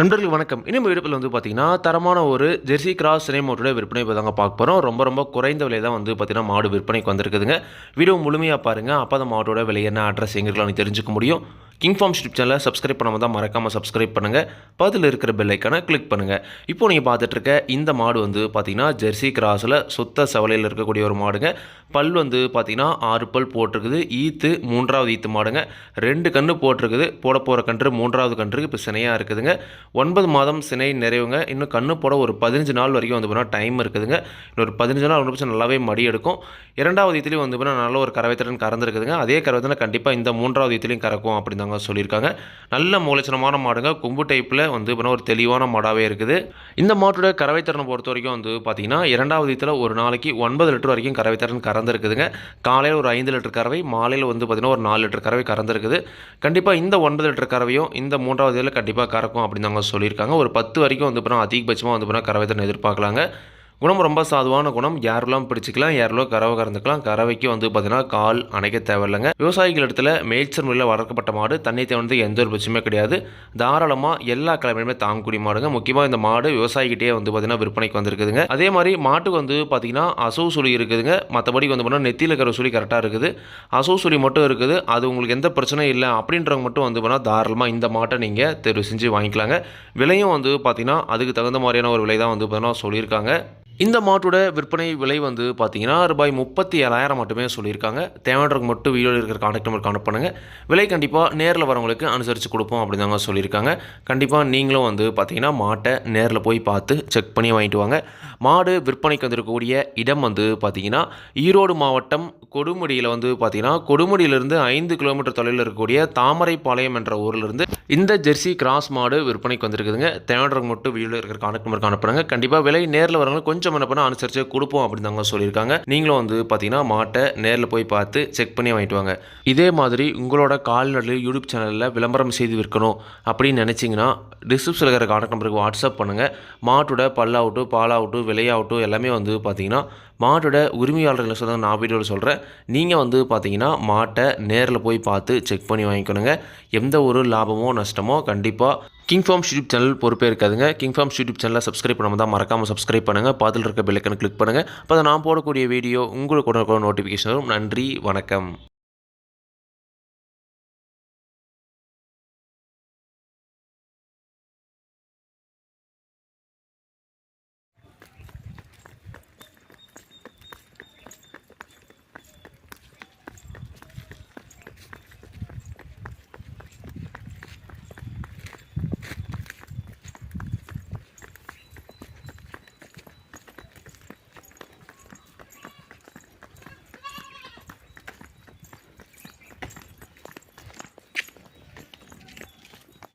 நண்பர்கள் வணக்கம். இனிமேல் விடுப்பில் வந்து பார்த்தீங்கன்னா தரமான ஒரு ஜெர்சி கிராஸ் சினைமோட்டோட விற்பனை இப்போ தாங்க பார்க்க போகிறோம் ரொம்ப ரொம்ப குறைந்த விலை தான் வந்து பார்த்தீங்கன்னா மாடு விற்பனைக்கு வந்திருக்குதுங்க. வீடியோ முழுமையாக பாருங்கள் அப்போ அந்த மாட்டோட விலை என்ன அட்ரஸ் எங்கே தெரிஞ்சுக்க முடியும். கிங் ஃபார்ம் யூடியூப் சேனலை சப்ஸ்கிரைப் பண்ணாமல் தான் மறக்காமல் சப்ஸ்கிரைப் பண்ணுங்கள் பதில் இருக்கிற பெல் ஐக்கானை கிளிக் பண்ணுங்கள் இப்போ நீங்கள் பார்த்துட்ருக்க இந்த மாடு வந்து பார்த்தீங்கன்னா ஜெர்சி கிராஸில் சுத்த சவலையில் இருக்கக்கூடிய ஒரு மாடுங்க. பல் வந்து பார்த்தீங்கன்னா ஆறு பல் போட்டிருக்குது. ஈத்து மூன்றாவது ஈத்து மாடுங்க. ரெண்டு கன்று போட்டிருக்குது. போட போகிற கன்று மூன்றாவது கன்றுக்கு இப்போ சினையாக இருக்குதுங்க. ஒன்பது மாதம் சினை நிறைவுங்க. இன்னும் கன்று போட ஒரு பதினஞ்சு நாள் வரைக்கும் வந்து பார்த்தீங்கன்னா டைம் இருக்குதுங்க. இன்னொரு பதினஞ்சு நாள் ஒன்று நல்லாவே மடி எடுக்கும். இரண்டாவது ஈத்துலேயும் வந்து பார்த்தீங்கன்னா நல்ல ஒரு கரவைத்திறன் கறந்துருக்குதுங்க. அதே கரவைத்திறன் கண்டிப்பாக இந்த மூன்றாவது ஈத்துலையும் கறக்கும் அப்படின்னு தாங்க சொல்லியிருக்காங்க. நல்ல மூலச்சனமான மாடுங்க. கொம்பு டைப்பில் வந்து ஒரு தெளிவான மாடாகவே இருக்குது. இந்த மாட்டோட கறவைத்திறனை பொறுத்த வரைக்கும் வந்து பார்த்தீங்கன்னா இரண்டாவது இதில் ஒரு நாளைக்கு ஒன்பது லிட்டர் வரைக்கும் கறவைத்திறன் கறந்துருக்குதுங்க. காலையில் ஒரு ஐந்து லிட்டர் கறவை மாலையில் வந்து பார்த்தீங்கன்னா ஒரு நாலு லிட்டர் கறவை கறந்துருக்குது. கண்டிப்பாக இந்த ஒன்பது லிட்டர் கறவையும் இந்த மூன்றாவது இதில் கண்டிப்பாக கறக்கும் அப்படின்னு அவங்க சொல்லியிருக்காங்க. ஒரு பத்து வரைக்கும் வந்து பார்த்தீங்கன்னா அதிகபட்சமாக வந்து பார்த்தீங்கன்னா திறன் எதிர்பார்க்கலாங்க. குணம் ரொம்ப சாதுவான குணம். யாரெல்லாம் பிடிச்சிக்கலாம் யாரெல்லாம் கறவை கறந்துக்கலாம். கறவைக்கு வந்து பார்த்தீங்கன்னா கால் அணைக்க தேவையில்லைங்க. விவசாயிகள் இடத்துல மேய்ச்சல் முறையில் வளர்க்கப்பட்ட மாடு தண்ணி தேவை எந்த ஒரு பிரச்சனையுமே கிடையாது. தாராளமாக எல்லா கிழமையுமே தாங்கக்கூடிய மாடுங்க. முக்கியமாக இந்த மாடு விவசாயிகிட்டே வந்து பார்த்தீங்கன்னா விற்பனைக்கு வந்திருக்குதுங்க. அதே மாதிரி மாட்டுக்கு வந்து பார்த்தீங்கன்னா அசவு சுழி இருக்குதுங்க. மற்றபடி வந்து பார்த்தீங்கன்னா நெத்தியில் இருக்கிற சுழி கரெக்டாக இருக்குது. அசவு சுழி மட்டும் இருக்குது. அது உங்களுக்கு எந்த பிரச்சனையும் இல்லை அப்படின்றவங்க மட்டும் வந்து பார்த்தீங்கன்னா தாராளமாக இந்த மாட்டை நீங்கள் தெரிவு செஞ்சு வாங்கிக்கலாங்க. விலையும் வந்து பார்த்தீங்கன்னா அதுக்கு தகுந்த மாதிரியான ஒரு விலை தான் வந்து பார்த்தீங்கன்னா சொல்லியிருக்காங்க. இந்த மாட்டோட விற்பனை விலை வந்து பார்த்தீங்கன்னா ரூபாய் முப்பத்தி ஏழாயிரம் மட்டுமே சொல்லியிருக்காங்க. தேவைன்றவங்க மட்டும் வீடியோவில் இருக்கிற கான்டாக்ட் நம்பர் கான்டாக்ட் பண்ணுங்கள் விலை கண்டிப்பாக நேரில் வரவங்களுக்கு அனுசரித்து கொடுப்போம் அப்படின்னு தாங்க சொல்லியிருக்காங்க. கண்டிப்பாக நீங்களும் வந்து பார்த்தீங்கன்னா மாட்டை நேரில் போய் பார்த்து செக் பண்ணி வாங்கிட்டு வாங்க. மாடு விற்பனைக்கு வந்திருக்கக்கூடிய இடம் வந்து பார்த்தீங்கன்னா ஈரோடு மாவட்டம் கொடுமுடியில் வந்து பார்த்தீங்கன்னா கொடுமுடியிலிருந்து ஐந்து கிலோமீட்டர் தொலைவில் இருக்கக்கூடிய தாமரைப்பாளையம் என்ற ஊரிலிருந்து இந்த ஜெர்சி கிராஸ் மாடு விற்பனைக்கு வந்திருக்குதுங்க. தேவைன்றவங்க மட்டும் வீடியோவில் இருக்கிற கான்டாக்ட் நம்பர் காணப்படுங்க கண்டிப்பாக விலை நேரில் வரவங்களுக்கு கொஞ்சம் என்ன பண்ணால் அனுசரித்து கொடுப்போம் அப்படின்னு தாங்க சொல்லியிருக்காங்க. நீங்களும் வந்து பார்த்தீங்கன்னா மாட்டை நேரில் போய் பார்த்து செக் பண்ணி வாங்கிட்டு வாங்க. இதே மாதிரி உங்களோட கால்நடை யூடியூப் சேனலில் விளம்பரம் செய்து விற்கணும் அப்படின்னு நினச்சிங்கன்னா டிஸ்கிரிப்ஷனில் இருக்கிற கான்டாக்ட் நம்பருக்கு வாட்ஸ்அப் பண்ணுங்கள் மாட்டோட பல்லாகட்டும் பாலாகட்டும் விலையாகட்டும் எல்லாமே வந்து பார்த்தீங்கன்னா மாட்டோட உரிமையாளர்களை சொல்ல நான் வீடியோவில் சொல்கிறேன் நீங்கள் வந்து பார்த்தீங்கன்னா மாட்டை நேரில் போய் பார்த்து செக் பண்ணி வாங்கிக்கணுங்க. எந்த ஒரு லாபமோ நஷ்டமோ கண்டிப்பாக கிங் ஃபார்ம் யூடியூப் சேனல் பொறுப்பே இருக்காதுங்க. கிங் ஃபார்ம் யூடியூப் சேனலை சப்ஸ்கிரைப் பண்ணாமல் தான் மறக்காமல் சப்ஸ்கிரைப் பண்ணுங்கள் பாதில் இருக்க பெல்லைக்கனை கிளிக் பண்ணுங்கள் அப்போ நான் போடக்கூடிய வீடியோ உங்களுக்கு நோட்டிஃபிகேஷன் வரும். நன்றி வணக்கம்.